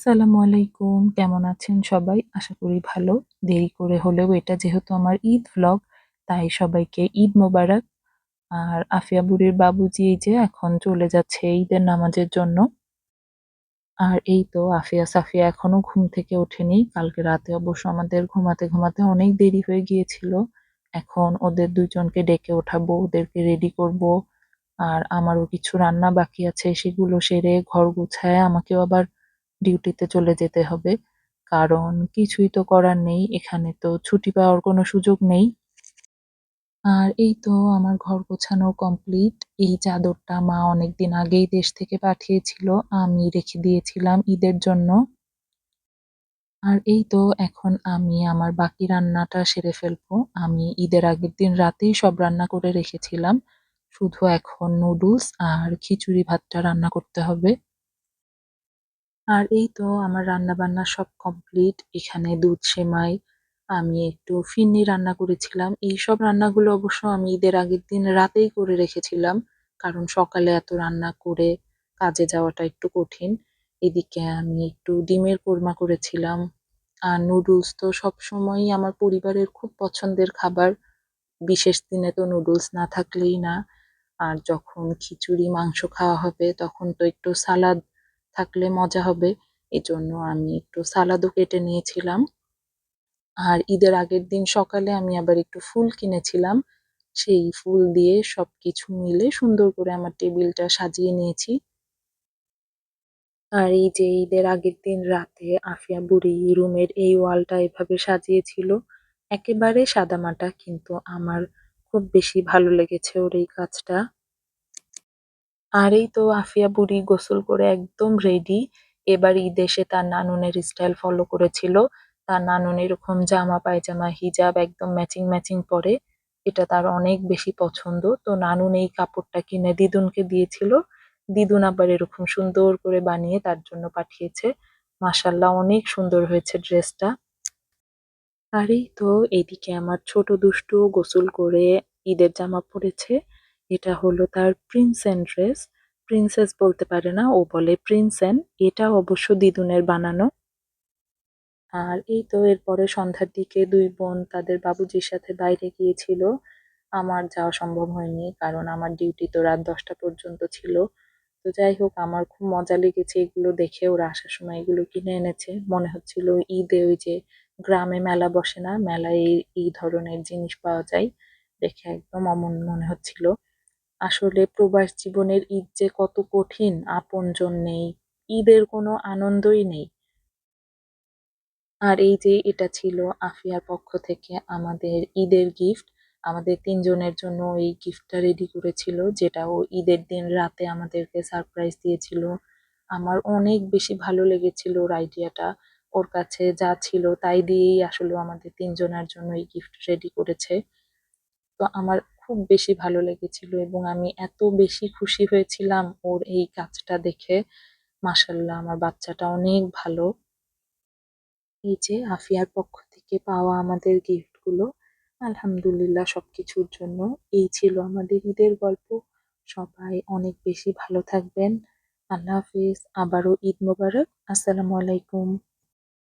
আসসালামু আলাইকুম। কেমন আছেন সবাই? আশা করি ভালো। দেরি করে হলেও এটা যেহেতু আমার ঈদ ভ্লগ তাই সবাইকে ঈদ মোবারক। আর আফিয়া বুড়ির বাবুজি এই যে এখন চলে যাচ্ছে ঈদের নামাজের জন্য। আর এই তো আফিয়া সাফিয়া এখনও ঘুম থেকে ওঠেনি। কালকে রাতে অবশ্য আমাদের ঘুমাতে ঘুমাতে অনেক দেরি হয়ে গিয়েছিল। এখন ওদের দুজনকে ডেকে ওঠাবো, ওদেরকে রেডি করব। আর আমারও কিছু রান্না বাকি আছে, সেগুলো সেরে ঘর গুছায় আমাকেও আবার ডিউটিতে চলে যেতে হবে। কারণ কিছুই তো করার নেই, এখানে তো ছুটি পাওয়ার কোনো সুযোগ নেই। আর এই তো আমার ঘর গোছানো কমপ্লিট এই চাদরটা মা অনেকদিন আগেই দেশ থেকে পাঠিয়েছিল, আমি রেখে দিয়েছিলাম ঈদের জন্য। আর এই তো এখন আমি আমার বাকি রান্নাটা সেরে ফেলব। আমি ঈদের আগের দিন রাতেই সব রান্না করে রেখেছিলাম। শুধু এখন নুডলস আর খিচুড়ি ভাতটা রান্না করতে হবে। আর এই তো আমার রান্না বান্না সব কমপ্লিট এখানে দুধ সেমাই, আমি একটু ফিন্নি রান্না করেছিলাম। এই সব রান্নাগুলো অবশ্য আমি ঈদের আগের দিন রাতেই করে রেখেছিলাম, কারণ সকালে এত রান্না করে কাজে যাওয়াটা একটু কঠিন। এদিকে আমি একটু ডিমের কোরমা করেছিলাম। আর নুডলস তো সবসময়ই আমার পরিবারের খুব পছন্দের খাবার। বিশেষ দিনে তো নুডলস না থাকলেই না। আর যখন খিচুড়ি, মাংস খাওয়া হবে, তখন তো একটু সালাদ থাকলে মজা হবে। এজন্য আমি একটু সালাদও কেটে নিয়েছিলাম। আর ঈদের আগের দিন সকালে আমি আবার একটু ফুল কিনেছিলাম। সেই ফুল দিয়ে সবকিছু মিলে সুন্দর করে আমার টেবিলটা সাজিয়ে নিয়েছি। আর এই যে ঈদের আগের দিন রাতে আফিয়া বুড়ি রুমের এই ওয়ালটা এভাবে সাজিয়েছিল, একেবারে সাদামাটা, কিন্তু আমার খুব বেশি ভালো লেগেছে ওর এই কাজটা। আর এই তো আফিয়া বুড়ি গোসল করে একদম রেডি এবার ঈদে সে তার নানুনের স্টাইল ফলো করেছিল। তার নানুন এরকম জামা, পায়জামা হিজাব একদম ম্যাচিং ম্যাচিং পরে। এটা তার অনেক বেশি পছন্দ। তো নানুন এই কাপড়টা কিনে দিদুনকে দিয়েছিল। দিদুন আবার এরকম সুন্দর করে বানিয়ে তার জন্য পাঠিয়েছে। মাসাল্লাহ অনেক সুন্দর হয়েছে ড্রেসটা। আর এই তো এদিকে আমার ছোট দুষ্টু গোসল করে ঈদের জামা পরেছে। এটা হলো তার প্রিন্সেন ড্রেস প্রিন্সেস বলতে পারে না, ও বলে প্রিন্সেন। এটা অবশ্য দিদুনের বানানো। আর এই তো এরপরে সন্ধ্যার দিকে দুই বোন তাদের বাবুজির সাথে বাইরে গিয়েছিল। আমার যাওয়া সম্ভব হয়নি, কারণ আমার ডিউটি তো রাত দশটা পর্যন্ত ছিল। তো যাই হোক, আমার খুব মজা লেগেছে এগুলো দেখে। ওরা আসার সময় এগুলো কিনে এনেছে। মনে হচ্ছিল ঈদে ওই যে গ্রামে মেলা বসে না, মেলায় এই ধরনের জিনিস পাওয়া যায়। দেখে একদম অমন মনে হচ্ছিল। আসলে প্রবাস জীবনের ঈদ যে কত কঠিন, আপনজন নেই, ঈদের কোনো আনন্দই নেই। আর এই যে এটা ছিল আফিয়ার পক্ষ থেকে আমাদের ঈদের গিফট আমাদের তিনজনের জন্য এই গিফটটা রেডি করেছিল, যেটা ও ঈদের দিন রাতে আমাদেরকে সারপ্রাইজ দিয়েছিল। আমার অনেক বেশি ভালো লেগেছিল ওর আইডিয়াটা ওর কাছে যা ছিল তাই দিয়েই আসলে আমাদের তিনজনের জন্য এই গিফট রেডি করেছে। তো আমার খুব বেশি ভালো লেগেছিল এবং আমি এত বেশি খুশি হয়েছিলাম ওর এই কাজটা দেখে। মাসাল্লাহ আমার বাচ্চাটা অনেক ভালো। এই যে আফিয়ার পক্ষ থেকে পাওয়া আমাদের গিফটগুলো, আলহামদুলিল্লাহ সব কিছুর জন্য। এই ছিল আমাদের ঈদের গল্প। সবাই অনেক বেশি ভালো থাকবেন। আল্লাহ হাফিজ। আবারও ঈদ মোবারক। আসসালামু আলাইকুম।